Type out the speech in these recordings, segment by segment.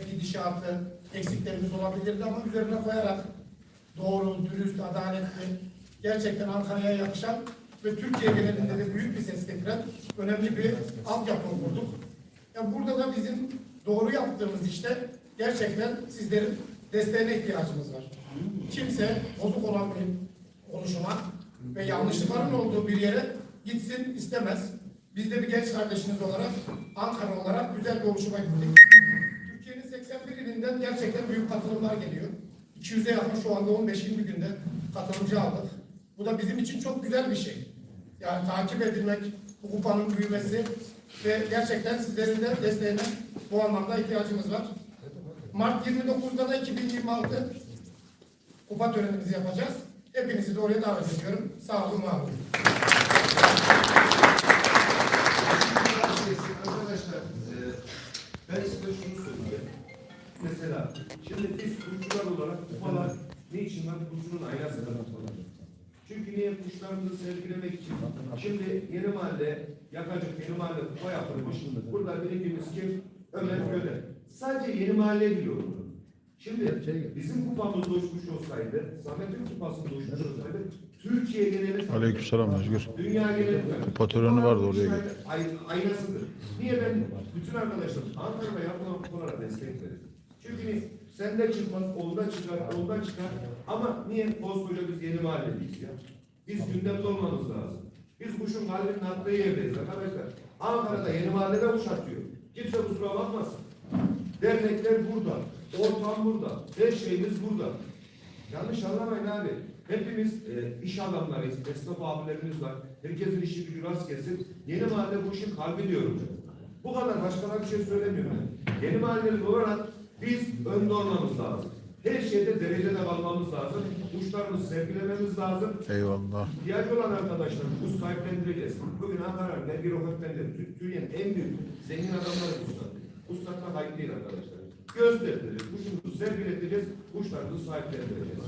belki gidişatı, eksiklerimiz olabilirdi ama üzerine koyarak doğru, dürüst, adaletli, gerçekten Ankara'ya yakışan ve Türkiye genelinde de büyük bir ses getiren önemli bir altyapı kurduk. Yani burada da bizim doğru yaptığımız işte gerçekten sizlerin desteğine ihtiyacımız var. Kimse bozuk olan bir oluşuma ve yanlışlıkların olduğu bir yere gitsin istemez. Biz de bir genç kardeşiniz olarak, Ankara olarak güzel bir oluşuma gittik. Türkiye'nin 81 ilinden gerçekten büyük katılımlar geliyor. 200'e yakın şu anda 15-20 günde katılımcı aldık. Bu da bizim için çok güzel bir şey. Yani takip edilmek, bu kupanın büyümesi ve gerçekten sizlerin de desteğine bu anlamda ihtiyacımız var. Mart 29'da da 2026 kupa törenimizi yapacağız. Hepinizi de oraya davet ediyorum. Sağ olun, var olun. Var? Kuşçunun aynası kupalar. Çünkü niye kuşlarımızı sergilemek için? Şimdi yeni mahalle, yakacık yeni mahalle kupa yapılmış. Burada birincimiz kim? Ömer Göle. Sadece yeni mahalle biliyor bunu. Şimdi bizim kupamız uçmuş olsaydı, Samet'in kupası uçmuş olsaydı, Türkiye geneli Aleykümselam Özgür. Dünya geneli Kupa töreni vardı oraya git. Ay, aynasıdır. Niye ben bütün arkadaşlar Ankara'da yapılan kupalara destek veririm? Çünkü sende çıkmaz, onda çıkar, onda çıkar. Ama niye koskoca biz yeni mahalleliyiz ya? Biz gündemde olmamız lazım. Biz kuşun kalbinin attığı yerdeyiz arkadaşlar. Ankara'da yeni mahallede kuş atıyor. Kimse kusura bakmasın. Dernekler burada, ortam burada, her şeyimiz burada. Yanlış anlamayın abi. Hepimiz e, iş adamlarıyız, esnaf abilerimiz var. Herkesin işi gücü rast gelsin. Yeni mahalle bu işin kalbi diyorum. Bu kadar başka bir şey söylemiyorum. Yeni mahalleli olarak biz önde olmamız lazım. Her şeyde derecede kalmamız lazım. Kuşlarımızı sergilememiz lazım. Eyvallah. İhtiyacı olan arkadaşlar kuş sahiplendireceğiz. Bugün Ankara'nın Mergi Roketmen'de Türkiye'nin en büyük zengin adamları kuşlar. Kuşlarına kayıp değil arkadaşlar. Göstereceğiz, kuşumuzu sergileteceğiz, kuşlarımızı sahiplendireceğiz.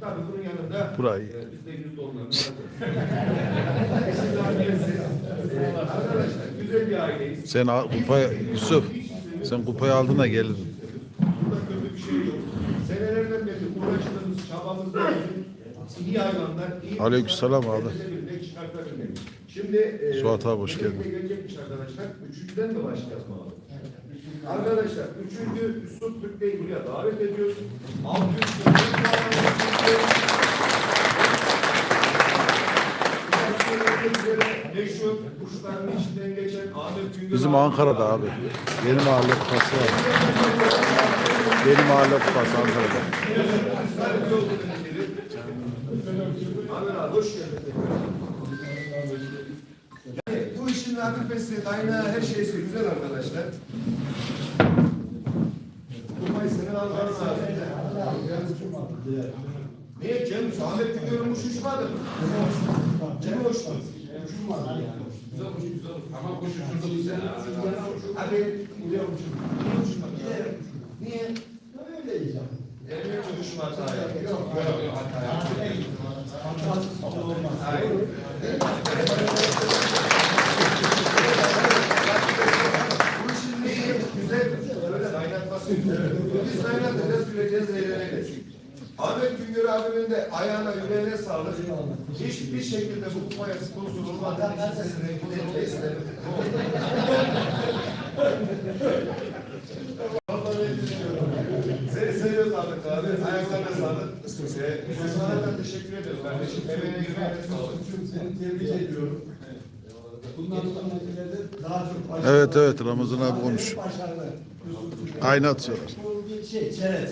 Tabii bunun yanında Burayı. e, biz de yüzde. E, arkadaşlar güzel bir aileyiz. Sen kupayı Yusuf. Sen kupayı aldın da gelirdin. Senelerden beri uğraştığımız, çabamız iyi hayvanlar, iyi Aleykümselam abi. Çıkartabilmek. Şimdi e, Suat abi, hoş geldin. Gelecekmiş arkadaşlar. Üçüncüden de başlayacağız mı abi? Arkadaşlar, üçüncü Yusuf Türk Bey buraya davet ediyoruz. 600 Meşhur kuşların içinden geçen Ahmet Güngör Bizim Ankara'da abi. Yeni mahalle kupası var. Yeni mahalle kupası Ankara'da. Hoş. Yani bu işin akıbesi, kaynağı, her şeysi güzel arkadaşlar. Kupayı senin almanı lazım. Niye Cem? Ahmet Güngör'ün uçuş uçmadı. Cem uçtu. Güzel uçtu, güzel uçtu. Ama kuş uçurdu bu sene. Hadi buraya uçmadı? Niye? Öyle yani. Emre çalışma hata yaptı. Yok, yok, yok, hata. Bu? Güzel. Öyle kaynatması güzel. Biz kaynatacağız, güleceğiz, eğleneceğiz. Ahmet Güngör abimin de ayağına yüreğine sağlık. Hiçbir şekilde bu kupaya sponsor olmadan kimsenin renkli etmeyiz. Vallahi ben düşünüyorum. Seni seviyoruz Ahmet abi. Ayaklarına biz sana da teşekkür ediyoruz kardeşim. Emeğine yüreğine sağlık. Seni tebrik ediyorum. Bundan sonrakilerde daha çok. Evet evet Ramazan abi konuş. Aynı atıyorlar. Bir şey, çerez.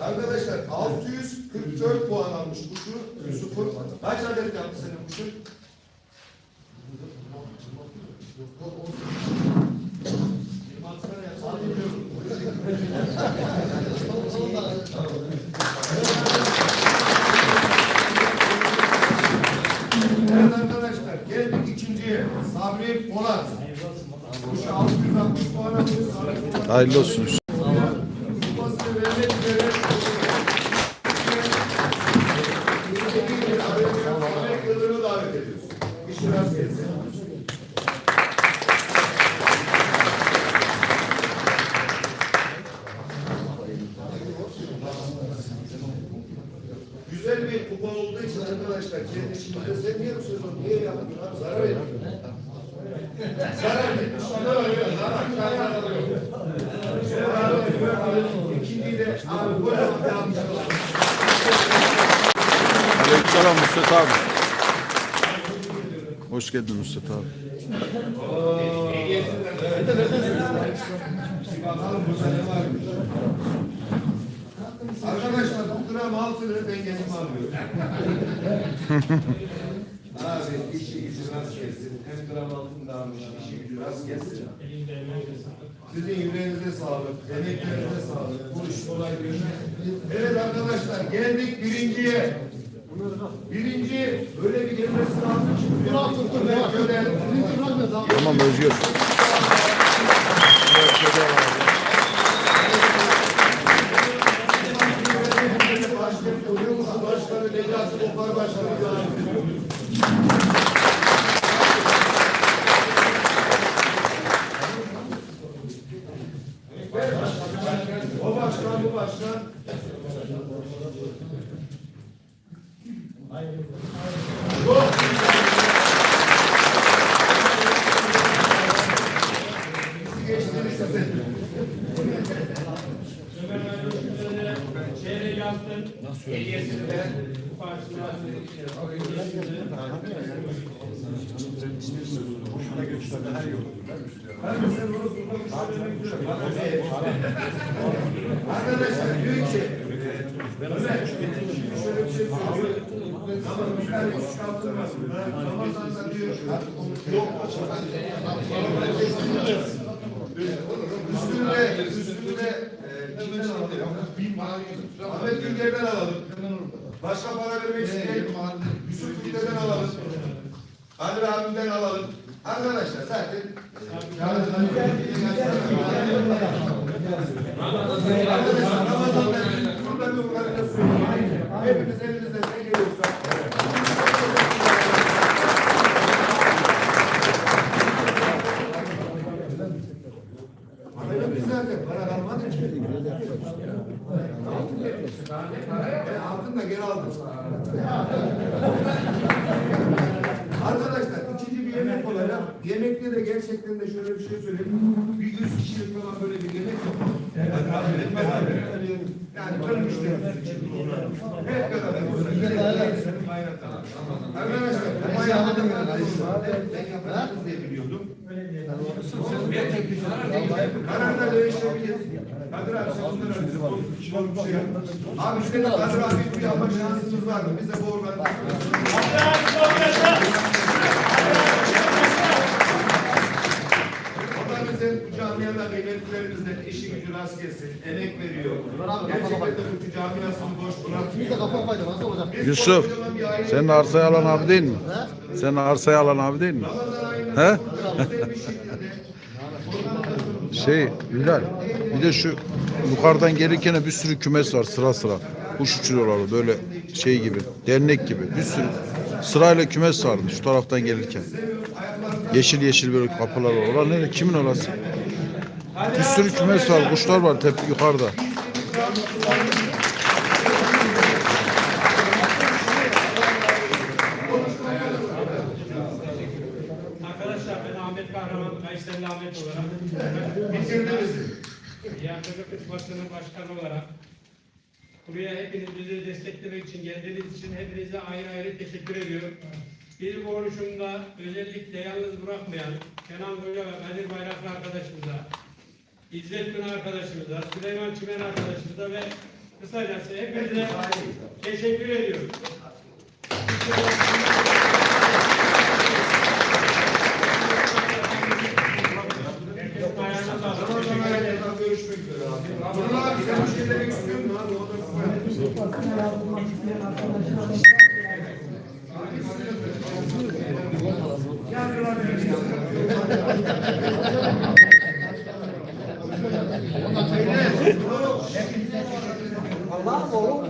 Arkadaşlar 644 puan almış kuşu Yusuf'un. Kaç adet yaptı senin kuşun? Hayırlı olsun. Güzel bir kupon olduğu için arkadaşlar kendi içimizde sen niye bu sözü niye yapıyorlar? Zarar ediyor. Zarar gitmiş, onlar ölüyor. Zarar, zarar alıyor. İkinciyi de abi bu arada yanlış Aleykümselam Nusret abi. Hoş geldin Nusret abi. Arkadaşlar bu gram altını dengesini alıyor. abi işi gücü nasıl kestin? 40 gram altındanmış. İşi biraz keseceğim. Sizin yüreğinize sağlık, emeklerinize sağlık. Bu iş kolay değil. Evet arkadaşlar geldik birinciye. Birinci böyle bir gelmesi lazım. Tamam Özgür. Parçalar. Arkadaşlar diyor ki Üstünde, üstünde e, kimden alalım? Ahmet Gülger'den alalım. Başka para vermek isteyen Yusuf Gülger'den alalım. Kadir abimden alalım. Arkadaşlar zaten Hepimiz elimizden ne geliyorsa Ama yok biz zaten para kalmadı ki. Ben Arkadaşlar ikinci bir yemek olacak. Yemekte de gerçekten de şöyle bir şey söyleyeyim. Bir yüz kişilik falan böyle bir yemek. Hep beraber. Yani kırmışlar. Hep beraber. Arkadaşlar ben yaparız diye biliyordum. Kararda değişebilir. Kadir abi sen bunları çok şey. Abi işte Kadir abi bir yapma şansımız var mı? Biz de bu organizasyonu bize bu camiada kıymetlerimizden işi gücü rast gelsin, emek veriyor. Gerçekten de bu camiasını boş bırakmıyor. Yusuf, bir sen arsayı alan abi değil mi? Sen arsayı alan abi değil mi? He? Şey Bilal, bir de şu yukarıdan gelirken bir sürü kümes var sıra sıra. Kuş uçuruyorlar böyle şey gibi, dernek gibi. Bir sürü sırayla kümes vardı şu taraftan gelirken. Yeşil yeşil böyle kapılar var. Orası nerede? Kimin orası? Bir sürü kümes var, kuşlar var tep yukarıda. Arkadaşlar ben Ahmet Ahmet olarak bitirdi bizi. Yankılı Basının Başkanı olarak buraya hepiniz bizi desteklemek için geldiğiniz için hepinize ayrı ayrı teşekkür ediyorum. Bizi bu oluşumda özellikle yalnız bırakmayan Kenan Hoca ve Kadir Bayraklı arkadaşımıza, İzzet Gün arkadaşımıza, Süleyman Çimen arkadaşımıza ve kısacası hepinize teşekkür ediyorum. Burhan abi sen bir şey demek istiyor musun abi? O da güzel. Bakın herhalde bulmak isteyen arkadaşlar. Gel Burhan Allah'ım oğlum.